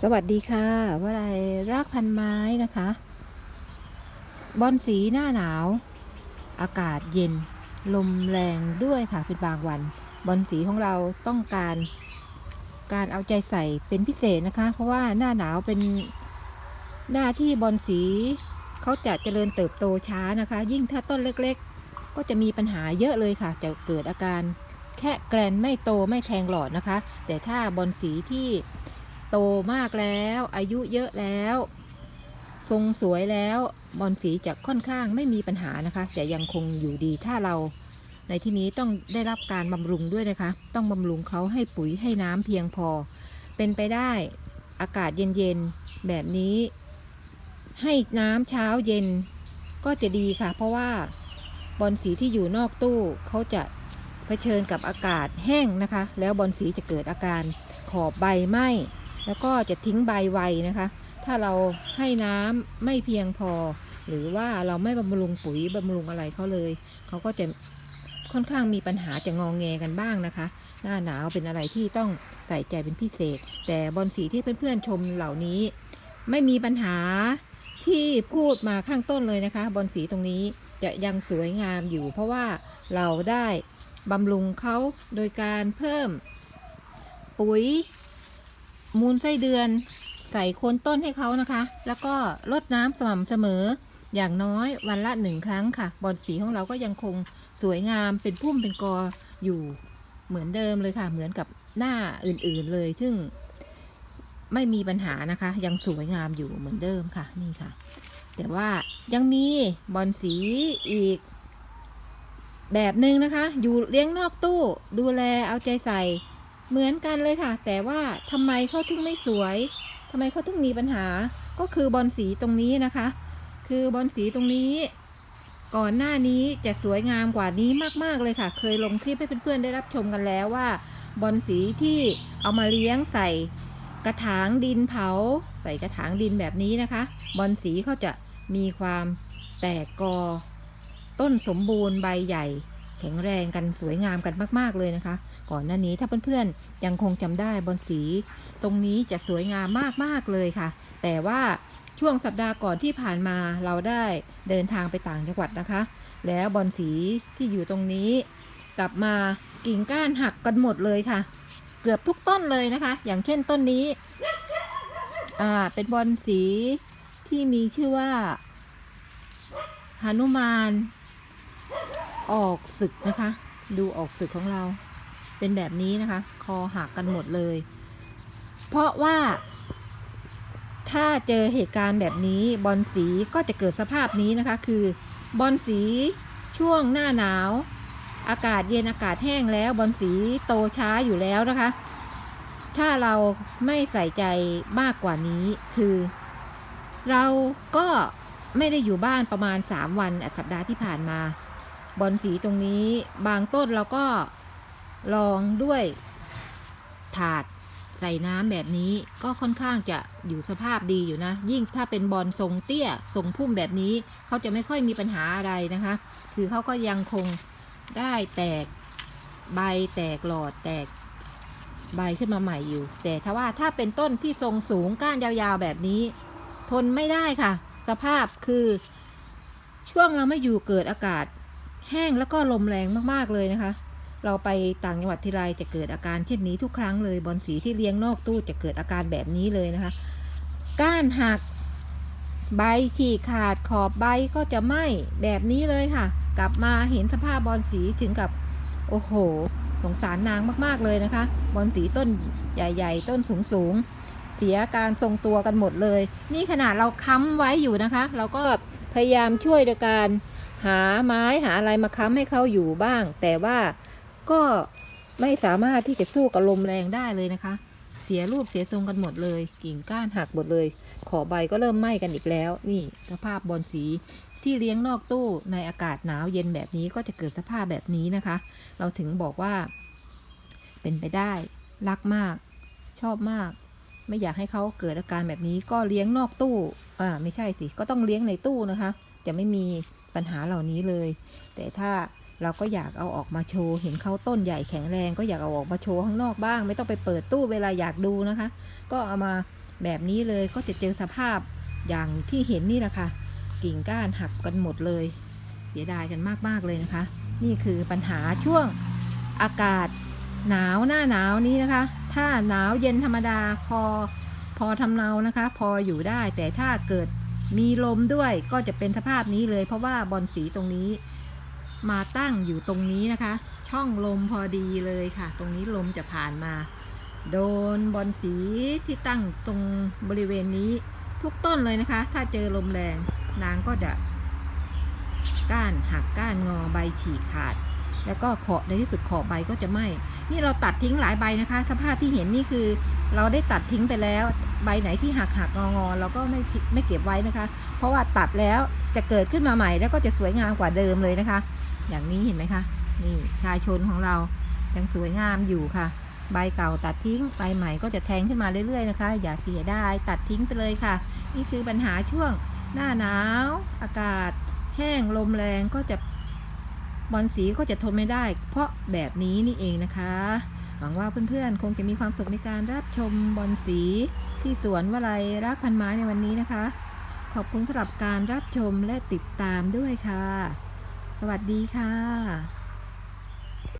สวัสดีค่ะวลัยรากพันไม้นะคะ บอนสีหน้าหนาว อากาศเย็น ลมแรงด้วยค่ะเป็นบางวัน บอนสีของเราต้องการการเอาใจใส่เป็นพิเศษนะคะ เพราะว่าหน้าหนาวเป็นหน้าที่บอนสีเขาจะเจริญเติบโตช้านะคะ ยิ่งถ้าต้นเล็กๆ ก็จะมีปัญหาเยอะเลยค่ะ จะเกิดอาการแค่แกรนไม่โตไม่แทงหลอดนะคะ แต่ถ้าบอนสีที่ โตมากแล้ว อายุเยอะแล้ว ทรงสวยแล้วบอนสีจะค่อนข้างไม่มีปัญหานะคะ จะยังคงอยู่ดีถ้าเราในที่นี้ต้องได้รับการบำรุงด้วยนะคะ ต้องบำรุงเขาให้ปุ๋ยให้น้ำเพียงพอ เป็นไปได้อากาศเย็นๆแบบนี้ ให้น้ำเช้าเย็นก็จะดีค่ะ เพราะว่าบอนสีที่อยู่นอกตู้เขาจะเผชิญกับอากาศแห้งนะคะ แล้วบอนสีจะเกิดอาการขอบใบไหม้ แล้วก็จะทิ้งใบไวนะคะ ถ้าเราให้น้ำไม่เพียงพอ หรือว่าเราไม่บำรุงปุ๋ยบำรุงอะไรเขาเลย เขาก็จะค่อนข้างมีปัญหาจะงองแงกันบ้างนะคะ หน้าหนาวเป็นอะไรที่ต้องใส่ใจเป็นพิเศษ แต่บอลสีที่เพื่อนๆชมเหล่านี้ ไม่มีปัญหาที่พูดมาข้างต้นเลยนะคะ บอลสีตรงนี้จะยังสวยงามอยู่ เพราะว่าเราได้บำรุงเขาโดยการเพิ่มปุ๋ย มูลไส้เดือน ใส่โคนต้นให้เขานะคะ แล้วก็รดน้ำสม่ำเสมอ อย่างน้อยวันละหนึ่งครั้งค่ะ บอลสีของเราก็ยังคงสวยงามเป็นพุ่มเป็นกออยู่เหมือนเดิมเลยค่ะ เหมือนกับหน้าอื่นๆเลย ซึ่งไม่มีปัญหานะคะ ยังสวยงามอยู่เหมือนเดิมค่ะนี่ค่ะ แต่ว่ายังมีบอลสีอีกแบบหนึ่งนะคะ อยู่เลี้ยงนอกตู้ดูแลเอาใจใส่ เหมือนกันเลยค่ะ แต่ว่าทำไมเขาถึงไม่สวยทำไมเขาถึงมีปัญหา ก็คือบอลสีตรงนี้นะคะ คือบอลสีตรงนี้ ก่อนหน้านี้จะสวยงามกว่านี้มากๆเลยค่ะ เคยลงคลิปให้เพื่อนๆได้รับชมกันแล้วว่า บอลสีที่เอามาเลี้ยงใส่กระถางดินเผา ใส่กระถางดินแบบนี้นะคะ บอลสีเขาจะมีความแตกกอ ต้นสมบูรณ์ใบใหญ่ แข็งแรงกันสวยงามกันมาก ๆ เลยนะคะ ก่อนหน้านี้ถ้าเพื่อนๆยังคงจำได้บอลสี ตรงนี้จะสวยงามมากๆเลยค่ะ แต่ว่าช่วงสัปดาห์ก่อนที่ผ่านมาเราได้เดินทางไปต่างจังหวัดนะคะ แล้วบอลสีที่อยู่ตรงนี้ กลับมากิ่งก้านหักกันหมดเลยค่ะ เกือบทุกต้นเลยนะคะ อย่างเช่นต้นนี้อ่าเป็นบอลสีที่มีชื่อว่าหนุมาน ออกศึกนะคะ ดูออกศึกของเรา เป็นแบบนี้นะคะ คอหักกันหมดเลย เพราะว่า ถ้าเจอเหตุการณ์แบบนี้บอลสีก็จะเกิดสภาพนี้นะคะ คือบอลสีช่วงหน้าหนาว อากาศเย็นอากาศแห้งแล้วบอลสีโตช้าอยู่แล้วนะคะ ถ้าเราไม่ใส่ใจมากกว่านี้คือ เราก็ไม่ได้อยู่บ้านประมาณ 3 วันสัปดาห์ที่ผ่านมา บอลสีตรงนี้บางต้นเราก็ลองด้วยถาดใส่น้ำแบบนี้ก็ค่อนข้างจะอยู่สภาพดีอยู่นะ ยิ่งถ้าเป็นบอลทรงเตี้ยทรงพุ่มแบบนี้ เขาจะไม่ค่อยมีปัญหาอะไรนะคะ คือเขาก็ยังคงได้แตกใบแตกหลอดแตกใบขึ้นมาใหม่อยู่ แต่ถ้าว่าถ้าเป็นต้นที่ทรงสูงก้านยาวๆแบบนี้ ทนไม่ได้ค่ะ สภาพคือ ช่วงเราไม่อยู่เกิดอากาศ แห้งแล้วก็ลมแรงมากๆเลยนะคะ เราไปต่างจังหวัดทีไรจะเกิดอาการเช่นนี้ทุกครั้งเลยบอลสีที่เลี้ยงนอกตู้จะเกิดอาการแบบนี้เลยนะคะ ก้านหักใบฉีกขาดขอบใบก็จะไหม้แบบนี้เลยค่ะ กลับมาเห็นสภาพบอลสีถึงกับโอ้โห สงสารนางมากๆเลยนะคะ บอลสีต้นใหญ่ ๆ ต้นสูงๆ เสียการทรงตัวกันหมดเลย นี่ขนาดเราค้ำไว้อยู่นะคะ เราก็พยายามช่วยโดยการ หาไม้หาอะไรมาค้ำให้เขาอยู่บ้าง แต่ว่าก็ไม่สามารถที่จะสู้กับลมแรงได้เลยนะคะ เสียรูปเสียทรงกันหมดเลย กิ่งก้านหักหมดเลย ขอใบก็เริ่มไหม้กันอีกแล้ว นี่สภาพบอลสีที่เลี้ยงนอกตู้ในอากาศหนาวเย็นแบบนี้ก็จะเกิดสภาพแบบนี้นะคะ เราถึงบอกว่า เป็นไปได้ รักมาก ชอบมาก ไม่อยากให้เขาเกิดอาการแบบนี้ ก็เลี้ยงนอกตู้ อ่า ไม่ใช่สิ ก็ต้องเลี้ยงในตู้นะคะ จะไม่มี ปัญหาเหล่านี้เลย แต่ถ้าเราก็อยากเอาออกมาโชว์ เห็นเขาต้นใหญ่แข็งแรงก็อยากเอาออกมาโชว์ข้างนอกบ้าง ไม่ต้องไปเปิดตู้เวลาอยากดูนะคะ ก็เอามาแบบนี้เลยก็จะเจอสภาพอย่างที่เห็นนี่แหละค่ะ กิ่งก้านหักกันหมดเลย เสียดายกันมากๆเลยนะคะ นี่คือปัญหาช่วงอากาศหนาวหน้าหนาวนี้นะคะ ถ้าหนาวเย็นธรรมดาพอพอทำเนานะคะ พออยู่ได้แต่ถ้าเกิด มีลมด้วยก็จะเป็นสภาพนี้เลย เพราะว่าบอลสีตรงนี้ มาตั้งอยู่ตรงนี้นะคะ ช่องลมพอดีเลยค่ะ ตรงนี้ลมจะผ่านมา โดนบอลสีที่ตั้งตรงบริเวณนี้ทุกต้นเลยนะคะ ถ้าเจอลมแรงนางก็จะก้านหักก้านงอใบฉีกขาด แล้วก็ขอในที่สุดขอบใบก็จะไหม้นี่เราตัดทิ้งหลายใบนะคะ สภาพที่เห็นนี่คือ เราได้ตัดทิ้งไปแล้ว ใบไหนที่หักหักงองอเราก็ไม่ไม่เก็บไว้นะคะ เพราะว่าตัดแล้วจะเกิดขึ้นมาใหม่แล้วก็จะสวยงามกว่าเดิมเลยนะคะ อย่างนี้เห็นไหมคะนี่ชายชนของเรายังสวยงามอยู่ค่ะ ใบเก่าตัดทิ้งใบใหม่ก็จะแทงขึ้นมาเรื่อยๆนะคะ อย่าเสียดายตัดทิ้งไปเลยค่ะ นี่คือปัญหาช่วงหน้าหนาว อากาศ แห้งลมแรงก็จะบอลสีก็จะทนไม่ได้ เพราะแบบนี้นี่เองนะคะ หวังว่าเพื่อนๆ คงจะมีความสุขในการรับชมบอลสีที่สวนวลัยรักพันไม้ในวันนี้นะคะ ขอบคุณสำหรับการรับชมและติดตามด้วยค่ะ สวัสดีค่ะ